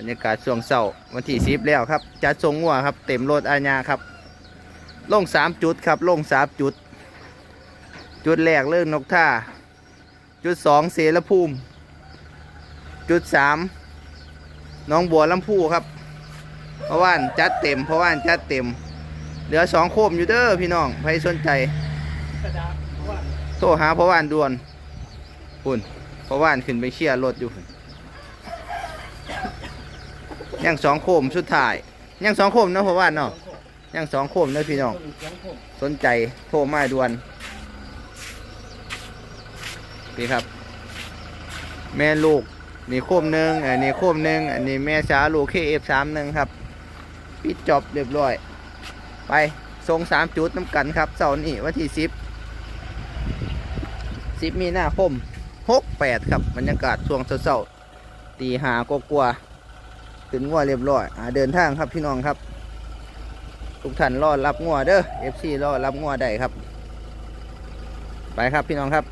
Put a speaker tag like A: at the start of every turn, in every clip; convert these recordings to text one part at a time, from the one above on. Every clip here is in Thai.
A: บรรยากาศช่วงเช้าวันที่สิบแล้วครับจัดทรงงัวครับ เต็มรถอาญาครับลงสามจุดครับลงสามจุด จุดแรกเรื่องนกท่า จุดสองเสรภูมิ จุดสามน้องบัวลำพูครับเพราะว่านจัดเต็มเพราะว่านจัดเต็ม เหลือสองโคมอยู่เด้อพี่น้องใครสนใจโทรหาเพราะว่านด่วนปุ่นเพราะว่านขึ้นไปเคลียร์รถอยู่ ยังสองโคมสุดท้าย ยังสองโคมเนาะเพราะว่าเนาะยังสองโคมเนาะพี่น้อง สนใจโทรมาด่วนพี่ครับ แม่ลูกนี่โคมหนึ่งอันนี้โคมหนึ่งอันนี้แม่สาลูกเคเอฟสามหนึ่งครับปิดจบเรียบร้อย ไปทรงสามจุดน้ำกันครับเสาร์นี้วันที่สิบสิบมีหน้าคมหกแปดครับบรรยากาศช่วงเช้าๆตีหากกลัว ตื่นงัวเรียบร้อยอ่าเดินทางครับพี่น้องครับ ทุกท่านรอรับงัวเด้อเอฟซีรอรับงัวได้ครับ ไปครับพี่น้องครับ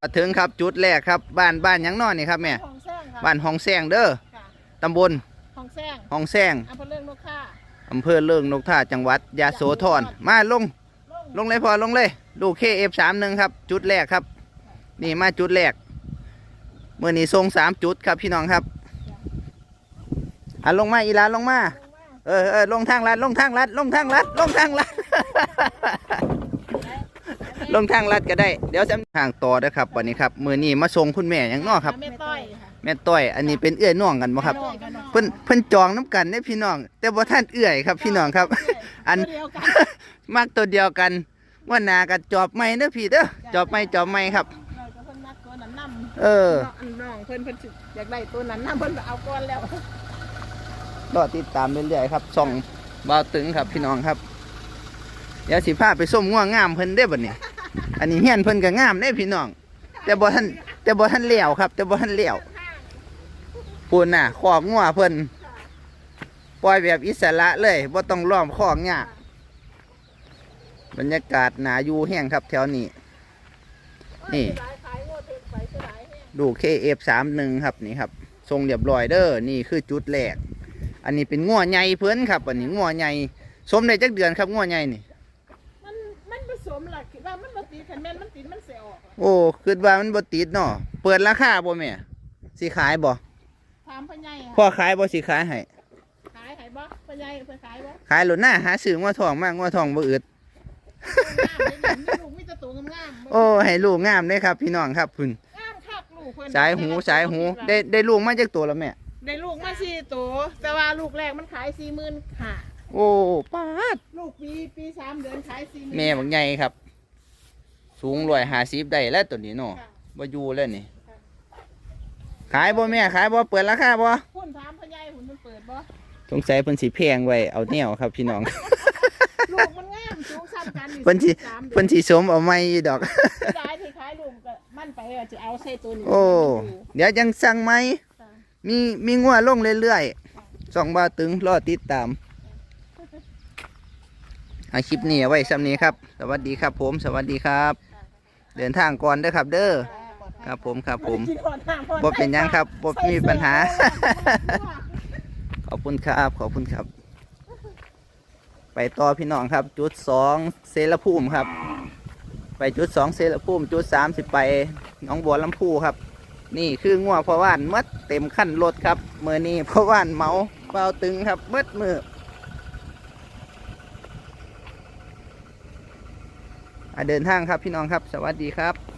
A: มาถึงครับจุดแรกครับ บ้านบ้านหยังนอนนี่ครับแม่
B: ห้องแซงค่ะ
A: บ้านห้องแซงเด้อ
B: ค่ะ
A: ตำบล
B: ห้องแซง
A: ห้องแซง
B: อำเภอเรื่องนกข่า
A: อำเภอเลิงนกท่าจังหวัดยะโสธรมาลง ลงเลยพอลงเลยลูกเคเอฟสามหนึ่งครับ จุดแรกครับ นี่มาจุดแรกเมื่อนี้ทรงสามจุดครับพี่น้องครับ อะลงมาอีหลานลงมาเออเออลงทางลัดลงทางลัดลงทางลัดลงทางลัด ลงทางลัดก็ได้ เดี๋ยวจะทางต่อนะครับวันนี้ครับมือนี้มาส่งคุณแม่อย่างนอครับ
B: แม่ต้อยค่ะ
A: แม่ต้อย อันนี้เป็นเอื้อยน้องกันบ่ครับ
B: น้องกันน้อง
A: เพิ่นเพิ่นจองน้ำกันเนี่ยพี่น้อง แต่บ่ท่านเอื้อยครับพี่น้องครับ อัน
B: ตัวเดียวกัน
A: มักตัวเดียวกันว่านากับจอบไม้เด้อพี่เด้อจอบไม้จอบไม้ครับ
B: เราจะเพิ่นนักตัวนั้นนำ
A: เออ
B: อันน้องเพิ่นเพิ่นสิอยากได้ตัวนั้นนำเพิ่นเอาก่อนแล้ว
A: รอติดตามเรื่อยๆครับส่องบ่าวตึงครับพี่น้องครับเดี๋ยวสิพาไปส้มง่วงงามเพิ่นได้บัดนี้อันนี้เฮียนเพิ่นก็งามเด้พี่น้อง แต่บ่ทันแต่บ่ทันเลี้ยวครับ แต่บ่ทันเลี้ยวปูนน่ะขอกงัวเพิ่นปล่อยแบบอิสระเลยบ่ต้องล้อมขอกยากบรรยากาศหนาอยู่แห้งครับแถวนี้ นี่
B: หลายขายโง่เพิ่นไปเท่าไหร่ง
A: ดู KF31 ครับนี่ครับ ทรงเรียบร้อยเด้อนี่คือจุดแรก อันนี้เป็นงัวใหญ่เพิ่นครับอันนี้งัวใหญ่สมได้จักเดือนครับงัวใหญ่นี่
B: มันมันผสมล่ะคิดว่ามันบ่ติดคันแม่นมันติดมันสิออกล่ะ
A: โอ้คิดว่ามันบ่ติดเนาะเปิดราคาบ่แม่สิขายบ่
B: ถามพ่อใหญ่
A: พ่อ
B: ค่ะ
A: ขายบ่สิขายให้
B: ขายขายบ่พ่อใหญ่เพิ่นขายบ่
A: ขายหลุดหน้าหาซื้องัวทองมางัวทองบ่อึด
B: งามเลยลูกมีแต่ตัวงามๆ
A: โอ้ให้ลูกงามเด้ครับ พี่น้องครับพุ่น
B: งามคักลูกเพิ่น
A: สายหูสายหูได้ได้ลูกมาจากตัวแล้วแม่
B: ได้ลูกมาสี่ตัวแต่ว่าลูกแรกมันขายสี่หมื่นค่ะ
A: โอ้ปาด
B: ลูกปีปีสามเดือนขายสี่หมื่น
A: แม่บักใหญ่ครับ สูง150ได้แล้วตัวนี้เนาะบ่อยู่แล้วนี่ขายบ่แม่ขายบ่เปิดราคาบ่
B: คุณถามพ่อใหญ่หุ่นมันเปิดบ่
A: สงสัยเพิ่นสิแพงไว้เอาแนวครับพี่น้อง
B: ลูกมันงามสูงซ้ำกัน
A: เพิ่นสิ
B: สามเดื
A: เพิ่
B: อน
A: นสิสมเอาไม่อยู่ดอก
B: ได้ที่ขายลูกก็มั่นไปว่าจะเอาใส่ตัวนี้
A: โอ้ เดี๋ยวยังสั่งไหม
B: จ้ะ
A: มีมีงัวลงเรื่อยๆสองบาตึงรอติดตามเอาคลิปนี้เอาไว้ซ้ำนี้ครับ สวัสดีครับ ผมสวัสดีครับ เดินทางก่อนเด้อครับ เด้อครับผมครับผม
B: กินก่อ
A: บ่เป็นยังครับบ่มีปัญหา ขอบคุณครับขอบคุณครับ ไปต่อพี่น้องครับ จุดสองเซรภูมิครับ ไปจุดสองเซรภูมิ จุดสามสิบไปน้องบัวลำพูครับ นี่คืองัวพ่อว่านมัดเต็มขั้นรถครับเมื่อนี้พ่อว่านเมาเบาตึงครับมัดมืออะเดินทางครับพี่น้องครับ สวัสดีครับ